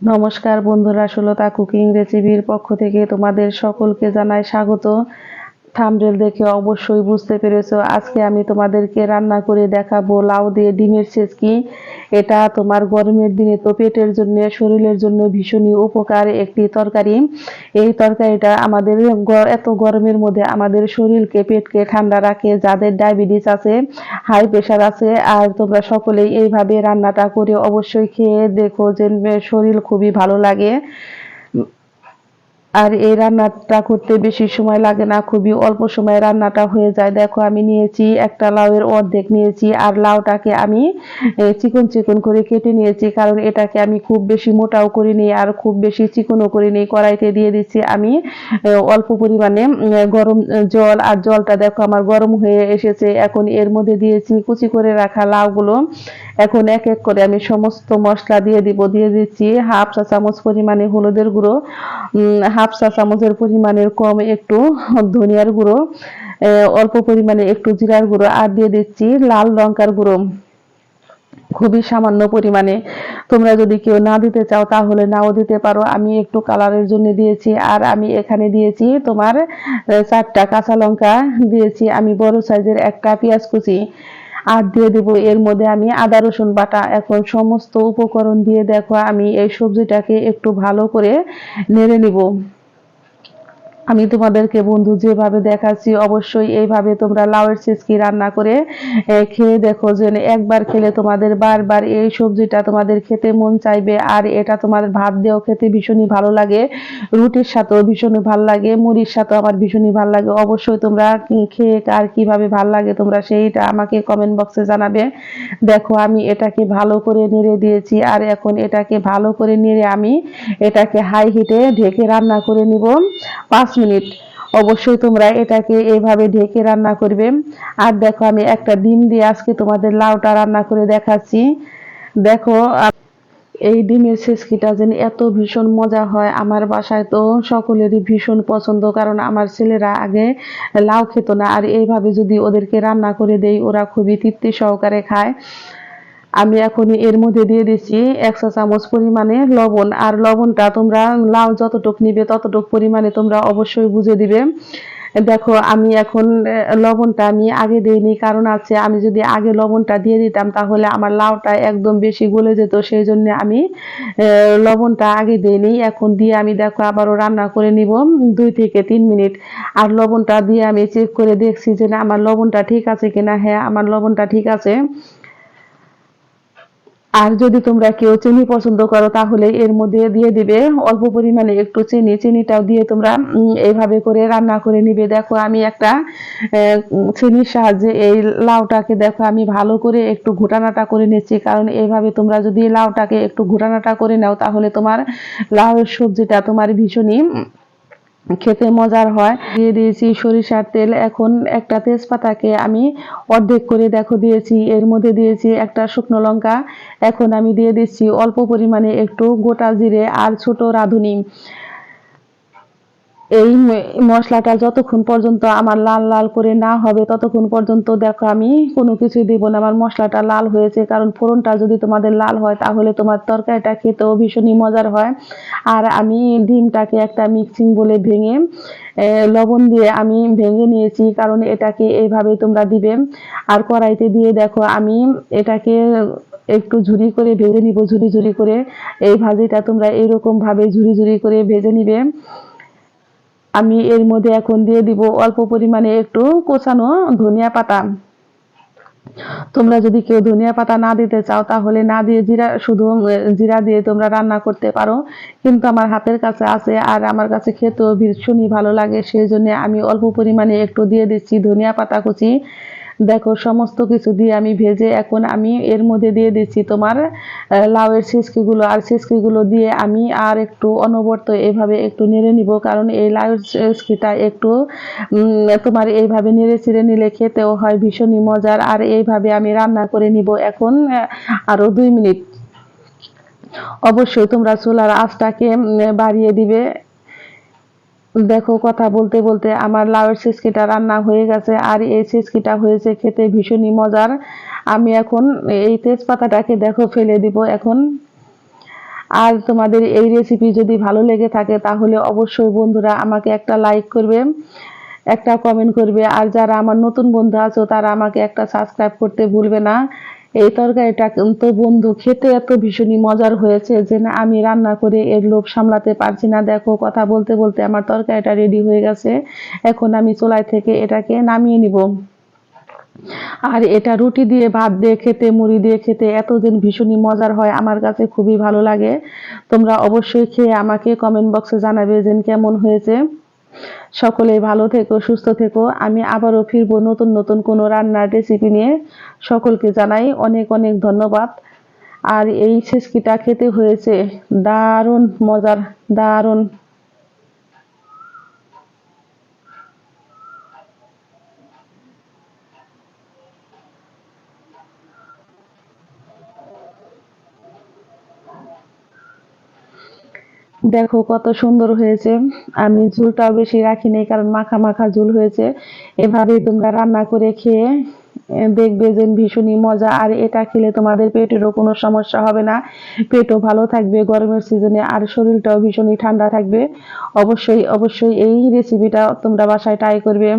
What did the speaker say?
নমস্কার বন্ধুরা সুলতা কুকিং রেসিপির পক্ষ থেকে তোমাদের সকলকে জানাই স্বাগত। থামডেল দেখে অবশ্যই বুঝতে পেরেছ। আজকে আমি তোমাদেরকে রান্না করে দেখাবো লাউ দিয়ে ডিমের ছেচকি এটা তোমার গরমের দিনে তো পেটের জন্য, শরীরের জন্য ভীষণই উপকার একটি তরকারি। এই তরকারিটা আমাদের এত গরমের মধ্যে আমাদের শরীরকে, পেটকে ঠান্ডা রাখে, যাদের ডায়াবেটিস আছে, হাই প্রেশার আছে, আর তোমরা সকলেই এইভাবে রান্নাটা করে অবশ্যই খেয়ে দেখো যে, শরীর খুবই ভালো লাগে। আর এই রান্নাটা করতে বেশি সময় লাগে না, খুবই অল্প সময়ে রান্নাটা হয়ে যায়। দেখো, আমি নিয়েছি একটা লাউয়ের অর্ধেক নিয়েছি আর লাউটাকে আমি চিকন চিকন করে কেটে নিয়েছি কারণ এটাকে আমি খুব বেশি মোটাও করিনি আর খুব বেশি চিকনও করিনি। কড়াইতে দিয়ে দিচ্ছি আমি অল্প পরিমাণে গরম জল আর জলটা দেখো আমার গরম হয়ে এসেছে। এখন এর মধ্যে দিয়েছি কুচি করে রাখা লাউগুলো। এখন এক এক করে আমি সমস্ত মশলা দিয়ে দিব, দিয়ে দিচ্ছি হাফ চা চামচ পরিমাণে হলুদের গুঁড়ো হাফ চা চামচের পরিমাণের কম একটু ধনিয়ার গুঁড়ো অল্প পরিমাণে একটু জিরার গুঁড়ো আর দিয়ে দিচ্ছি লাল লঙ্কার গুঁড়ো। খুবই সামান্য পরিমাণে। তোমরা যদি কেউ না দিতে চাও তাহলে নাও দিতে পারো। আমি একটু কালারের জন্য দিয়েছি আর আমি এখানে দিয়েছি তোমার চারটা কাঁচা লঙ্কা দিয়েছি। আমি বড় সাইজের একটা পেঁয়াজ কুচি। আর দিয়ে দেব এর মধ্যে আমি আদা, রসুন বাটা। এখন সমস্ত উপকরণ দিয়ে দেখো, আমি এই সবজিটাকে একটু ভালো করে নেড়ে নিব। আমি তোমাদেরকে বন্ধু যেভাবে দেখাচ্ছি, অবশ্যই এইভাবে তোমরা লাউয়ের চিচকি রান্না করে খেয়ে দেখো যে একবার খেলে তোমাদের বারবার এই সবজিটা তোমাদের খেতে মন চাইবে আর এটা তোমাদের ভাত দিয়েও খেতে ভীষণই ভালো লাগে। রুটির সাথেও ভীষণই ভালো লাগে, মুড়ির সাথেও আমার ভীষণই ভালো লাগে। অবশ্যই তোমরা খেয়ে আর কীভাবে ভালো লাগে তোমরা সেইটা আমাকে কমেন্ট বক্সে জানাবে। দেখো আমি এটাকে ভালো করে নেড়ে দিয়েছি আর এখন এটাকে ভালো করে নেড়ে আমি এটাকে হাই হিটে ঢেকে রান্না করে নিব। পাঁচ মিনিট। অবশ্যই তোমরা এটাকে এইভাবে ঢেকে রান্না করবে। আর দেখো, আমি একটা ডিম দিয়ে আজকে তোমাদের লাউটা রান্না করে দেখাচ্ছি। দেখো এই ডিমের ছেচকিটা যেন এত ভীষণ মজা হয়। আমার বাসায় তো সকলেরই ভীষণ পছন্দ, কারণ আমার ছেলেরা আগে লাউ খেত না। আর এইভাবে যদি ওদেরকে রান্না করে দেই, ওরা খুবই তৃপ্তি সহকারে খায়। আমি এখন এর মধ্যে দিয়ে দিচ্ছি একশো চামচ পরিমাণে লবণ। আর লবণটা তোমরা লাউ যতটুক নিবে ততটুক পরিমাণে তোমরা অবশ্যই বুঝে দিবে। দেখো, আমি এখন লবণটা আমি আগে দিইনি। কারণ আছে, আমি যদি আগে লবণটা দিয়ে দিতাম তাহলে আমার লাউটা একদম বেশি গলে যেত। সেই জন্য আমি লবণটা আগে দিইনি। এখন দিয়ে আমি দেখো আবারও রান্না করে নিব দুই থেকে তিন মিনিট। আর লবণটা দিয়ে আমি চেক করে দেখছি যে না, আমার লবণটা ঠিক আছে কিনা। হ্যাঁ আমার লবণটা ঠিক আছে। আর যদি তোমরা কেউ চিনি পছন্দ করো, তাহলে এর মধ্যে দিয়ে দিবে। অল্প পরিমাণে একটু চিনি, চিনিটাও দিয়ে তোমরা এইভাবে করে রান্না করে নিবে। দেখো আমি একটা চিনির সাহায্যে এই লাউটাকে দেখো আমি ভালো করে একটু ঘুটানাটা করে নিচ্ছি। কারণ এইভাবে তোমরা যদি লাউটাকে একটু ঘুটানাটা করে নাও, তাহলে তোমার লাউয়ের সবজিটা তোমার ভীষণই খেতে মজার হয়। দিয়ে দিয়েছি সরিষার তেল। এখন একটা তেজপাতাকে আমি অর্ধেক করে, দেখো, দিয়েছি। এর মধ্যে দিয়েছি একটা শুকনো লঙ্কা। এখন আমি দিয়ে দিচ্ছি অল্প পরিমাণে একটু গোটা জিরে আর ছোট রাঁধুনি। এই মশলাটা যতক্ষণ পর্যন্ত আমার লাল লাল করে না হবে, ততক্ষণ পর্যন্ত দেখো আমি কোনো কিছু দিব না। আমার মশলাটা লাল হয়েছে, কারণ ফোড়নটা যদি তোমাদের লাল হয়, তাহলে তোমার তরকারিটা খেতেও ভীষণই মজার হয়। আর আমি ডিমটাকে একটা মিক্সিং বলে ভেঙে লবণ দিয়ে আমি ভেঙে নিয়েছি, কারণ এটাকে এইভাবে তোমরা দিবে। আর কড়াইতে দিয়ে দেখো, আমি এটাকে একটু ঝুরি করে ভেজে নিব, ঝুরি ঝুরি করে। এই ভাজিটা তোমরা এইরকম ভাবে ঝুরি ঝুরি করে ভেজে নিবে। আমি এর মধ্যে এখন দিয়ে দিব অল্প পরিমাণে একটু কোচানো ধনিয়া পাতা। তোমরা যদি কেউ ধনিয়া পাতা না দিতে চাও, তাহলে না দিয়ে জিরা, শুধু জিরা দিয়ে তোমরা রান্না করতে পারো। কিন্তু আমার হাতের কাছে আছে আর আমার কাছে খেতেও ভীষণই ভালো লাগে, সেই জন্য আমি অল্প পরিমাণে একটু দিয়ে দিচ্ছি ধনিয়া পাতা কুচি। দেখো, সমস্ত কিছু দিয়ে আমি ভেজে এখন আমি এর মধ্যে দিয়ে দিচ্ছি তোমার লাউয়ের ছিচকিগুলো আর ছিচকিগুলো দিয়ে আমি আর একটু অনবরত এভাবে একটু নেড়ে নিব, কারণ এই লাউয়ের ছিচকিটা একটু তোমার এইভাবে নেড়ে চিড়ে নিলে খেতেও হয় ভীষণই মজার। আর এইভাবে আমি রান্না করে নিব এখন আরও দুই মিনিট। অবশ্যই তোমরা চুলার আঁচটাকে বাড়িয়ে দিবে। দেখো, কথা বলতে বলতে আমার লাউয়ের ছিচকিটা রান্না হয়ে গেছে আর এই ছিচকিটা হয়েছে খেতে ভীষণই মজার। আমি এখন এই তেজপাতাটাকে দেখো ফেলে দিব এখন। আর তোমাদের এই রেসিপি যদি ভালো লেগে থাকে তাহলে অবশ্যই বন্ধুরা আমাকে একটা লাইক করবে, একটা কমেন্ট করবে। আর যারা আমার নতুন বন্ধু আছো তারা আমাকে একটা সাবস্ক্রাইব করতে ভুলবে না। এই তরকারিটা কিন্তু বন্ধু, খেতে এত ভীষণই মজার হয়েছে যে না, আমি রান্না করে এর লোভ সামলাতে পারছি না। দেখো, কথা বলতে বলতে আমার তরকারিটা রেডি হয়ে গেছে। এখন আমি চোলাই থেকে এটাকে নামিয়ে নিব। আর এটা রুটি দিয়ে, ভাত দিয়ে খেতে, মুড়ি দিয়ে খেতে এত দিন ভীষণই মজার হয়, আমার কাছে খুবই ভালো লাগে। তোমরা অবশ্যই খেয়ে আমাকে কমেন্ট বক্সে জানাবে যে কেমন হয়েছে। সকলেই ভালো থেকো, সুস্থ থেকো। আমি আবারও ফিরবো নতুন নতুন কোনো রান্নার রেসিপি নিয়ে। সকলকে জানাই অনেক অনেক ধন্যবাদ। আর এই শেষকিটা খেতে হয়েছে দারুণ মজার, দারুণ দেখো কত সুন্দর হয়েছে। আমি ঝুলটাও বেশি রাখিনি কারণ মাখা মাখা ঝুল হয়েছে। এভাবেই তোমরা রান্না করে খেয়ে দেখবে যে ভীষণই মজা। আর এটা খেলে তোমাদের পেটেরও কোনো সমস্যা হবে না। পেটও ভালো থাকবে, গরমের সিজনে আর শরীরটাও ভীষণই ঠান্ডা থাকবে। অবশ্যই অবশ্যই এই রেসিপিটা তোমরা বাসায় ট্রাই করবে।